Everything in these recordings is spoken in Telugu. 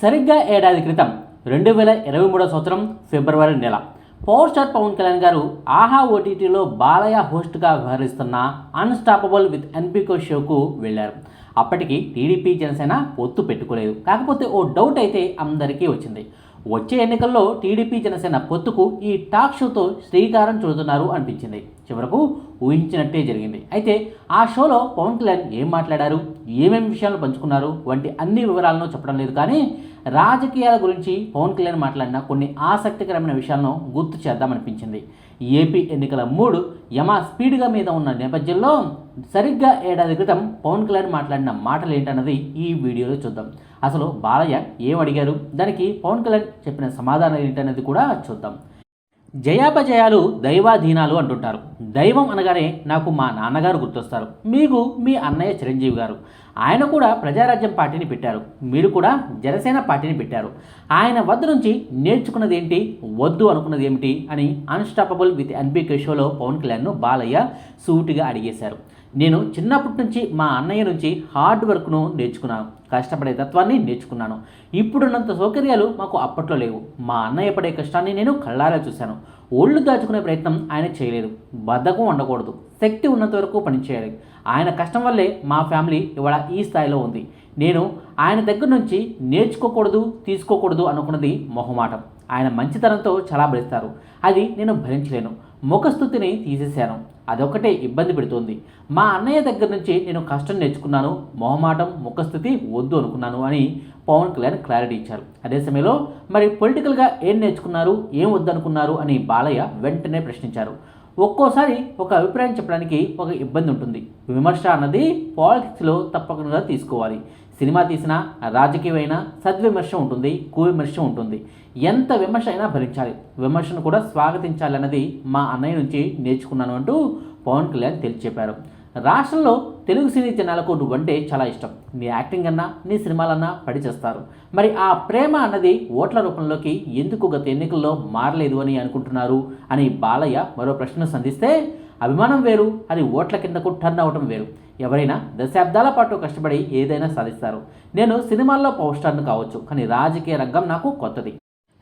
సరిగ్గా ఏడాది క్రితం రెండు వేల ఇరవై మూడో సంవత్సరం ఫిబ్రవరి నెల పవర్ స్టార్ పవన్ కళ్యాణ్ గారు ఆహా ఓటీటీలో బాలయ్య హోస్ట్గా వ్యవహరిస్తున్న అన్స్టాపబుల్ విత్ ఎన్పికో షోకు వెళ్ళారు అప్పటికి టీడీపీ జనసేన పొత్తు పెట్టుకోలేదు. కాకపోతే ఓ డౌట్ అయితే అందరికీ వచ్చింది. వచ్చే ఎన్నికల్లో టీడీపీ జనసేన పొత్తుకు ఈ టాక్ షోతో శ్రీకారం చుడుతున్నారు అనిపించింది. చివరకు ఊహించినట్టే జరిగింది. అయితే ఆ షోలో పవన్ కళ్యాణ్ ఏం మాట్లాడారు? ఏమేమి విషయాలు పంచుకున్నారు? వంటి అన్ని వివరాలను చెప్పడం లేదు. కానీ రాజకీయాల గురించి పవన్ కళ్యాణ్ మాట్లాడిన కొన్ని ఆసక్తికరమైన విషయాలను గుర్తు చేద్దామనిపించింది. ఏపీ ఎన్నికల మూడు యమా స్పీడ్గా మీద ఉన్న నేపథ్యంలో సరిగ్గా ఏడాది క్రితం పవన్ కళ్యాణ్ మాట్లాడిన మాటలు ఏంటన్నది ఈ వీడియోలో చూద్దాం. అసలు బాలయ్య ఏం అడిగారు? దానికి పవన్ కళ్యాణ్ చెప్పిన సమాధానం ఏంటన్నది కూడా చూద్దాం. జయాపజయాలు దైవాధీనాలు అంటుంటారు. దైవం అనగానే నాకు మా నాన్నగారు గుర్తొస్తారు. మీకు మీ అన్నయ్య చిరంజీవి గారు. ఆయన కూడా ప్రజారాజ్యం పార్టీని పెట్టారు. మీరు కూడా జనసేన పార్టీని పెట్టారు. ఆయన వద్ద నుంచి నేర్చుకున్నది ఏంటి వద్దు అనుకున్నది ఏమిటి అని అన్స్టాపబుల్ విత్ ఎన్బి షోలో పవన్ కళ్యాణ్ను బాలయ్య సూటిగా అడిగేశారు. నేను చిన్నప్పటి నుంచి మా అన్నయ్య నుంచి హార్డ్ వర్క్ను నేర్చుకున్నాను. కష్టపడే తత్వాన్ని నేర్చుకున్నాను. ఇప్పుడున్నంత సౌకర్యాలు మాకు అప్పట్లో లేవు. మా అన్నయ్య పడే కష్టాన్ని నేను కళ్ళారా చూశాను. ఒళ్ళు దాచుకునే ప్రయత్నం ఆయన చేయలేదు. బద్ధకం ఉండకూడదు. శక్తి ఉన్నంత వరకు పనిచేయాలి ఆయన కష్టం వల్లే మా ఫ్యామిలీ ఇవాళ ఈ స్థాయిలో ఉంది. నేను ఆయన దగ్గర నుంచి నేర్చుకోకూడదు తీసుకోకూడదు అనుకున్నది మొహమాటం. ఆయన మంచితనంతో చాలా భరిస్తారు. అది నేను భరించలేను. ముఖస్థుతిని తీసేశాను. అదొకటే ఇబ్బంది పెడుతోంది. మా అన్నయ్య దగ్గర నుంచి నేను కష్టం నేర్చుకున్నాను మొహమాటం ముఖస్థితి వద్దు అనుకున్నాను అని పవన్ కళ్యాణ్ క్లారిటీ ఇచ్చారు. అదే సమయంలో మరి పొలిటికల్గా ఏం నేర్చుకున్నారు ఏం వద్దనుకున్నారు అని బాలయ్య వెంటనే ప్రశ్నించారు. ఒక్కోసారి ఒక అభిప్రాయం చెప్పడానికి ఒక ఇబ్బంది ఉంటుంది. విమర్శ అన్నది పాలిటిక్స్లో తప్పకుండా తీసుకోవాలి. సినిమా తీసినా రాజకీయమైన సద్విమర్శ ఉంటుంది కువిమర్శ ఉంటుంది. ఎంత విమర్శ అయినా భరించాలి. విమర్శను కూడా స్వాగతించాలి అన్నది మా అన్నయ్య నుంచి నేర్చుకున్నాను అంటూ పవన్ కళ్యాణ్ తేల్చి చెప్పారు రాష్ట్రంలో తెలుగు సినీ జనాలకు నువ్వంటే చాలా ఇష్టం. నీ యాక్టింగ్ అన్నా నీ సినిమాలన్నా పడిచేస్తారు మరి ఆ ప్రేమ అన్నది ఓట్ల రూపంలోకి ఎందుకు గత ఎన్నికల్లో మారలేదు అని అనుకుంటున్నారు అని బాలయ్య మరో ప్రశ్న సంధిస్తే అభిమానం వేరు అది ఓట్ల కిందకు టర్న్ అవటం వేరు. ఎవరైనా దశాబ్దాల పాటు కష్టపడి ఏదైనా సాధిస్తారు. నేను సినిమాల్లో పవర్ స్టార్ను కావచ్చు కానీ రాజకీయ రంగం నాకు కొత్తది.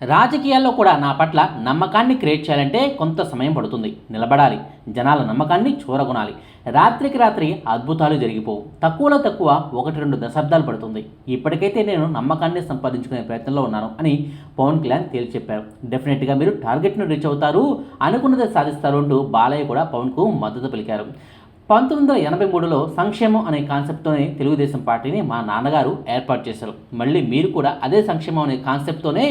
రాజకీయాల్లో కూడా నా పట్ల నమ్మకాన్ని క్రియేట్ చేయాలంటే కొంత సమయం పడుతుంది. నిలబడాలి. జనాల నమ్మకాన్ని చూరగొనాలి. రాత్రికి రాత్రి అద్భుతాలు జరిగిపోవు. తక్కువలో తక్కువ ఒకటి రెండు దశాబ్దాలు పడుతుంది. ఇప్పటికైతే నేను నమ్మకాన్ని సంపాదించుకునే ప్రయత్నంలో ఉన్నాను అని పవన్ కళ్యాణ్ తేల్చి చెప్పారు డెఫినెట్గా మీరు టార్గెట్ను రీచ్ అవుతారు అనుకున్నది సాధిస్తారు అంటూ బాలయ్య కూడా పవన్కు మద్దతు పలికారు. పంతొమ్మిది వందల ఎనభై మూడులో సంక్షేమం అనే కాన్సెప్ట్తోనే తెలుగుదేశం పార్టీని మా నాన్నగారు ఏర్పాటు చేశారు. మళ్ళీ మీరు కూడా అదే సంక్షేమం అనే కాన్సెప్ట్తోనే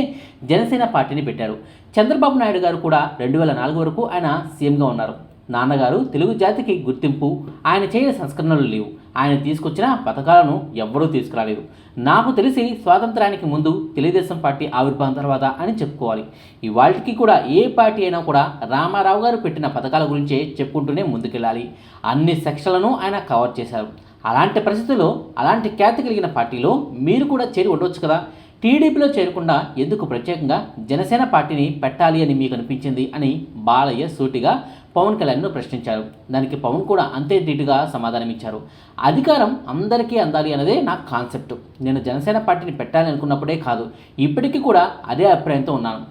జనసేన పార్టీని పెట్టారు. చంద్రబాబు నాయుడు గారు కూడా రెండు వేల నాలుగు వరకు ఆయన సీఎంగా ఉన్నారు. నాన్నగారు తెలుగు జాతికి గుర్తింపు ఆయన చేయని సంస్కరణలు లేవు. ఆయన తీసుకొచ్చిన పథకాలను ఎవ్వరూ తీసుకురాలేదు. నాకు తెలిసి స్వాతంత్రానికి ముందు తెలుగుదేశం పార్టీ ఆవిర్భావం తర్వాత అని చెప్పుకోవాలి. ఇవాళకి కూడా ఏ పార్టీ అయినా కూడా రామారావు గారు పెట్టిన పథకాల గురించే చెప్పుకుంటూనే ముందుకెళ్ళాలి. అన్ని సెక్షన్లను ఆయన కవర్ చేశారు. అలాంటి పరిస్థితుల్లో అలాంటి ఖ్యాతి కలిగిన పార్టీలో మీరు కూడా చేరి ఉండొచ్చు కదా? టీడీపీలో చేరకుండా ఎందుకు ప్రత్యేకంగా జనసేన పార్టీని పెట్టాలి అని మీకు అనిపించింది అని బాలయ్య సూటిగా పవన్ కళ్యాణ్ను ప్రశ్నించారు. దానికి పవన్ కూడా అంతే ధీటుగా సమాధానమిచ్చారు అధికారం అందరికీ అందాలి అన్నదే నా కాన్సెప్ట్. నేను జనసేన పార్టీని పెట్టాలి అనుకున్నప్పుడే కాదు ఇప్పటికీ కూడా అదే అభిప్రాయంతో ఉన్నాను.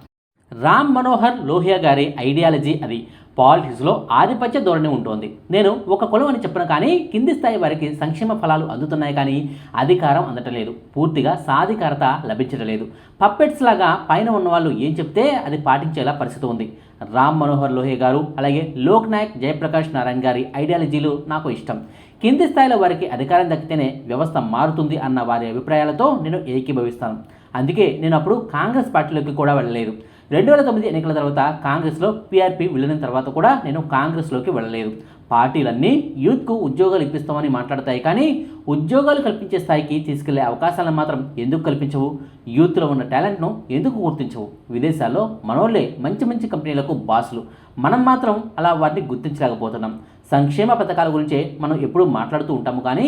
రామ్ మనోహర్ లోహియా గారి ఐడియాలజీ అది. పాలిటిక్స్లో ఆధిపత్య ధోరణి ఉంటుంది. నేను ఒక కులం అని చెప్పను కానీ కింది స్థాయి వారికి సంక్షేమ ఫలాలు అందుతున్నాయి కానీ అధికారం అందటలేదు. పూర్తిగా సాధికారత లభించటలేదు. పప్పెట్స్ లాగా పైన ఉన్న వాళ్ళు ఏం చెప్తే అది పాటించేలా పరిస్థితి ఉంది. రామ్ మనోహర్ లోహే గారు అలాగే లోక్ నాయక్ జయప్రకాష్ నారాయణ గారి ఐడియాలజీలు నాకు ఇష్టం. కింది స్థాయిలో వారికి అధికారం దక్కితేనే వ్యవస్థ మారుతుంది అన్న వారి అభిప్రాయాలతో నేను ఏకీభవిస్తాను. అందుకే నేను అప్పుడు కాంగ్రెస్ పార్టీలోకి కూడా వెళ్ళలేదు. రెండు వేల తొమ్మిది ఎన్నికల తర్వాత కాంగ్రెస్లో పీఆర్పీ వెళ్ళిన తర్వాత కూడా నేను కాంగ్రెస్లోకి వెళ్ళలేదు. పార్టీలన్నీ యూత్కు ఉద్యోగాలు ఇప్పిస్తామని మాట్లాడతాయి కానీ ఉద్యోగాలు కల్పించే స్థాయికి తీసుకెళ్ళే అవకాశాలను మాత్రం ఎందుకు కల్పించవు? యూత్లో ఉన్న టాలెంట్ను ఎందుకు గుర్తించవు? విదేశాల్లో మనోళ్ళే మంచి మంచి కంపెనీలకు బాసులు. మనం మాత్రం అలా వాటిని గుర్తించలేకపోతున్నాం. సంక్షేమ పథకాల గురించే మనం ఎప్పుడూ మాట్లాడుతూ ఉంటాము కానీ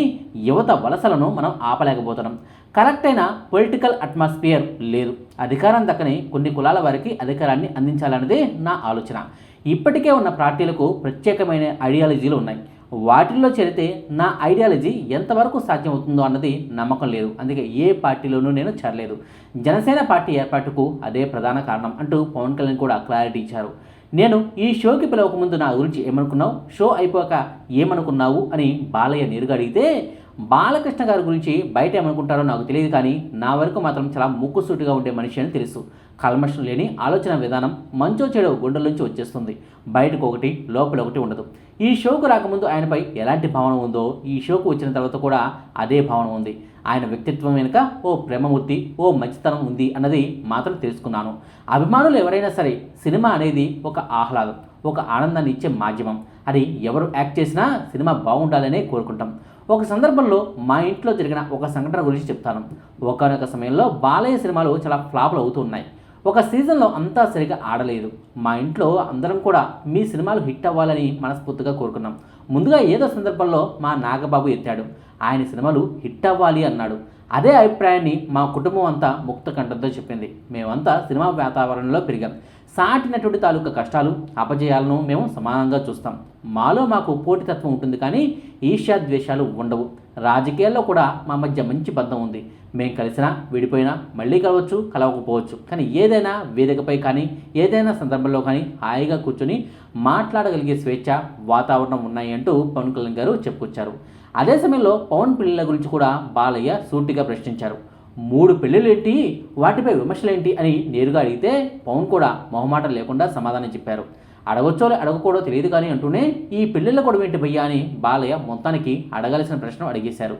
యువత వలసలను మనం ఆపలేకపోతున్నాం. కరెక్ట్ అయిన పొలిటికల్ అట్మాస్ఫియర్ లేదు. అధికారం దక్కని కొన్ని కులాల వారికి అధికారాన్ని అందించాలన్నదే నా ఆలోచన. ఇప్పటికే ఉన్న పార్టీలకు ప్రత్యేకమైన ఐడియాలజీలు ఉన్నాయి. వాటిల్లో చేరితే నా ఐడియాలజీ ఎంతవరకు సాధ్యమవుతుందో అన్నది నమ్మకం లేదు. అందుకే ఏ పార్టీలోనూ నేను చేరలేదు. జనసేన పార్టీ ఏర్పాటుకు అదే ప్రధాన కారణం అంటూ పవన్ కళ్యాణ్ కూడా క్లారిటీ ఇచ్చారు. నేను ఈ షోకి పిలవకముందు నా గురించి ఏమనుకున్నావు? షో అయిపోయాక ఏమనుకున్నావు? అని బాలయ్య నేరుగా అడిగితే బాలకృష్ణ గారి గురించి బయట ఏమనుకుంటారో నాకు తెలియదు కానీ నా వరకు మాత్రం చాలా ముక్కుసూటిగా ఉండే మనిషి అని తెలుసు. కల్మషం లేని ఆలోచన విధానం మంచో చెడు గుండెల నుంచి వచ్చేస్తుంది. బయటకు ఒకటి లోపల ఒకటి ఉండదు. ఈ షోకు రాకముందు ఆయనపై ఎలాంటి భావన ఉందో ఈ షోకు వచ్చిన తర్వాత కూడా అదే భావన ఉంది. ఆయన వ్యక్తిత్వం వెనుక ఓ ప్రేమమూర్తి ఓ మంచితనం ఉంది అన్నది మాత్రం తెలుసుకున్నాను. అభిమానులు ఎవరైనా సరే సినిమా అనేది ఒక ఆహ్లాదం ఒక ఆనందాన్ని ఇచ్చే మాధ్యమం. అది ఎవరు యాక్ట్ చేసినా సినిమా బాగుండాలనే కోరుకుంటాం. ఒక సందర్భంలో మా ఇంట్లో జరిగిన ఒక సంఘటన గురించి చెప్తాను. ఒకనొక సమయంలో బాలయ్య సినిమాలు చాలా ఫ్లాపులు అవుతున్నాయి ఒక సీజన్లో అంతా సరిగా ఆడలేదు. మా ఇంట్లో అందరం కూడా మీ సినిమాలు హిట్ అవ్వాలని మనస్ఫూర్తిగా కోరుకున్నాం. ముందుగా ఏదో సందర్భంలో మా నాగబాబు ఎత్తాడు. ఆయన సినిమాలు హిట్ అవ్వాలి అన్నాడు. అదే అభిప్రాయాన్ని మా కుటుంబం అంతా ముక్త కంఠంతో చెప్పింది. మేమంతా సినిమా వాతావరణంలో పెరిగాం. సాటి నటుడి తాలూకా కష్టాలు అపజయాలను మేము సమానంగా చూస్తాం. మాలో మాకు పోటీతత్వం ఉంటుంది కానీ ఈర్ష్యాద్వేషాలు ఉండవు. రాజకీయాల్లో కూడా మా మధ్య మంచి బంధం ఉంది. మేము కలిసినా విడిపోయినా మళ్ళీ కలవచ్చు కలవకపోవచ్చు. కానీ ఏదైనా వేదికపై కానీ ఏదైనా సందర్భంలో కానీ హాయిగా కూర్చొని మాట్లాడగలిగే స్వేచ్ఛ వాతావరణం ఉన్నాయి అంటూ పవన్ కళ్యాణ్ గారు చెప్పుకొచ్చారు. అదే సమయంలో పవన్ పెళ్ళిళ్ళ గురించి కూడా బాలయ్య సూటిగా ప్రశ్నించారు. మూడు పెళ్ళిళ్ళేంటి వాటిపై విమర్శలేంటి? అని నేరుగా అడిగితే పవన్ కూడా మొహమాటం లేకుండా సమాధానం చెప్పారు. అడగొచ్చో అడగకూడో తెలియదు కానీ అంటూనే ఈ పెళ్ళిళ్ళ గొడవ ఏంటి భయ్యా అని బాలయ్య మొత్తానికి అడగాల్సిన ప్రశ్న అడిగేశారు.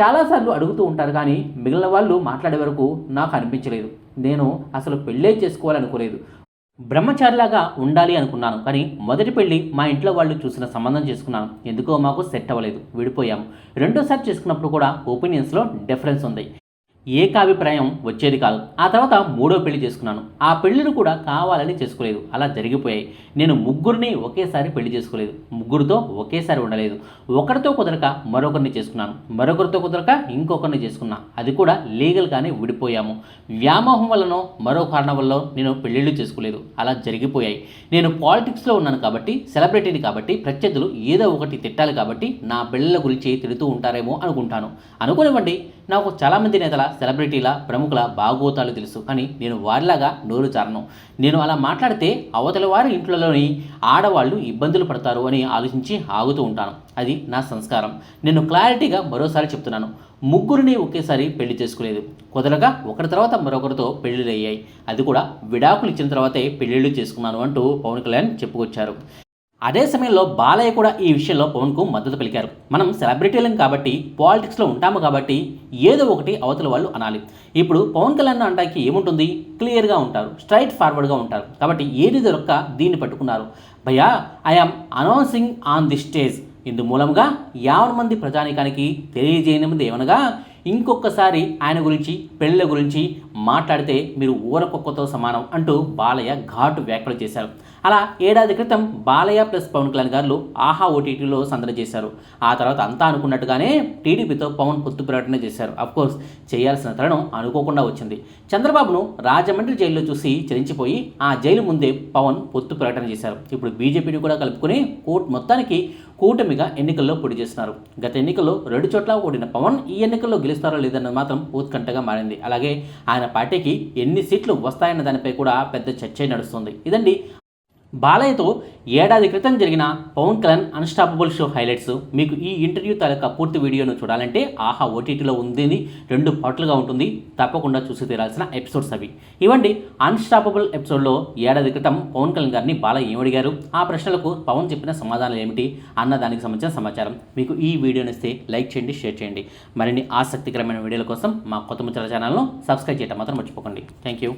చాలాసార్లు అడుగుతూ ఉంటారు కానీ మిగిలిన వాళ్ళు మాట్లాడే వరకు నాకు అనిపించలేదు. నేను అసలు పెళ్ళే చేసుకోవాలనుకోలేదు. బ్రహ్మచారిలాగా ఉండాలి అనుకున్నాను కానీ మొదటి పెళ్ళి మా ఇంట్లో వాళ్ళు చూసిన సంబంధం చేసుకున్నాను. ఎందుకో మాకు సెట్ అవ్వలేదు. విడిపోయాము. రెండోసారి చేసుకున్నప్పుడు కూడా ఒపీనియన్స్లో డిఫరెన్స్ ఉంది. ఏకాభిప్రాయం వచ్చేది కాదు. ఆ తర్వాత మూడో పెళ్ళి చేసుకున్నాను. ఆ పెళ్ళిని కూడా కావాలని చేసుకోలేదు. అలా జరిగిపోయాయి. నేను ముగ్గురిని ఒకేసారి పెళ్ళి చేసుకోలేదు. ముగ్గురితో ఒకేసారి ఉండలేదు. ఒకరితో కుదరక మరొకరిని చేసుకున్నాను. మరొకరితో కుదరక ఇంకొకరిని చేసుకున్నా. అది కూడా లీగల్గానే విడిపోయాము. వ్యామోహం వల్లనో మరో కారణం వల్ల నేను పెళ్ళిళ్ళు చేసుకోలేదు. అలా జరిగిపోయాయి. నేను పాలిటిక్స్లో ఉన్నాను కాబట్టి సెలబ్రిటీని కాబట్టి ప్రత్యర్థులు ఏదో ఒకటి తిట్టాలి కాబట్టి నా పెళ్ళిళ్ళ గురించి తిడుతూ ఉంటారేమో అనుకుంటాను. అనుకోనివ్వండి నాకు చాలామంది నేతల సెలబ్రిటీల ప్రముఖుల బాగోతాలు తెలుసు. కానీ నేను వారిలాగా నోరు చారను నేను అలా మాట్లాడితే అవతల వారి ఇంట్లోని ఆడవాళ్ళు ఇబ్బందులు పడతారు అని ఆలోచించి ఆగుతూ ఉంటాను. అది నా సంస్కారం. నేను క్లారిటీగా మరోసారి చెప్తున్నాను. ముగ్గురిని ఒకేసారి పెళ్ళి చేసుకోలేదు. కుదరగా ఒకరి తర్వాత మరొకరితో పెళ్ళిళ్ళు అయ్యాయి అది కూడా విడాకులు ఇచ్చిన తర్వాతే పెళ్ళిళ్ళు చేసుకున్నాను అంటూ పవన్ కళ్యాణ్ చెప్పుకొచ్చారు. అదే సమయంలో బాలయ్య కూడా ఈ విషయంలో పవన్కు మద్దతు పలికారు. మనం సెలబ్రిటీలం కాబట్టి పాలిటిక్స్లో ఉంటాము కాబట్టి ఏదో ఒకటి అవతల వాళ్ళు అనాలి. ఇప్పుడు పవన్ కళ్యాణ్ అంటానికి ఏముంటుంది? క్లియర్గా ఉంటారు. స్ట్రైట్ ఫార్వర్డ్గా ఉంటారు. కాబట్టి ఏది దొరక్క దీన్ని పట్టుకున్నారు. భయ్యా I am announcing on the stage. ఇందు మూలంగా యావన మంది ప్రజానీకానికి తెలియజేయనిది ఏమనగా ఇంకొకసారి ఆయన గురించి పెళ్ళ గురించి మాట్లాడితే మీరు ఊరకొక్కతో సమానం అంటూ బాలయ్య ఘాటు వ్యాఖ్యలు చేశారు. అలా ఏడాది క్రితం బాలయ్య ప్లస్ పవన్ కళ్యాణ్ గారు ఆహా ఓటీటీలో సందడి చేశారు. ఆ తర్వాత అంతా అనుకున్నట్టుగానే టీడీపీతో పవన్ పొత్తు ప్రకటన చేశారు. కోర్స్ చేయాల్సిన తరుణం అనుకోకుండా వచ్చింది. చంద్రబాబును రాజమండ్రి జైల్లో చూసి చలించిపోయి ఆ జైలు ముందే పవన్ పొత్తు ప్రకటన చేశారు. ఇప్పుడు బీజేపీని కూడా కలుపుకొని కోర్టు మొత్తానికి కూటమిగా ఎన్నికల్లో పొడి చేస్తున్నారు. గత ఎన్నికల్లో రెండు చోట్ల ఓడిన పవన్ ఈ ఎన్నికల్లో గెలుస్తారో లేదన్నది మాత్రం ఉత్కంఠగా మారింది. అలాగే ఆయన పార్టీకి ఎన్ని సీట్లు వస్తాయన్న దానిపై కూడా పెద్ద చర్చ నడుస్తుంది. ఇదండి బాలయ్యతో ఏడాది క్రితం జరిగిన Pawan Kalyan unstoppable show highlights మీకు ఈ ఇంటర్వ్యూ తాలూకా పూర్తి వీడియోను చూడాలంటే ఆహా ఓటీటీలో ఉంది రెండు పాటలుగా ఉంటుంది. తప్పకుండా చూసి తీరాల్సిన ఎపిసోడ్స్ అవి. ఇవ్వండి అన్స్టాపబుల్ ఎపిసోడ్లో ఏడాది క్రితం పవన్ కళ్యాణ్ గారిని బాలయ్య ఏమడిగారు ఆ ప్రశ్నలకు పవన్ చెప్పిన సమాధానాలు ఏమిటి? అన్న దానికి సంబంధించిన సమాచారం. మీకు ఈ వీడియోని ఇస్తే లైక్ చేయండి షేర్ చేయండి. మరిన్ని ఆసక్తికరమైన వీడియోల కోసం మా కొత్త ముచ్చల ఛానల్ను సబ్స్క్రైబ్ చేయటం మాత్రం మర్చిపోకండి. Thank you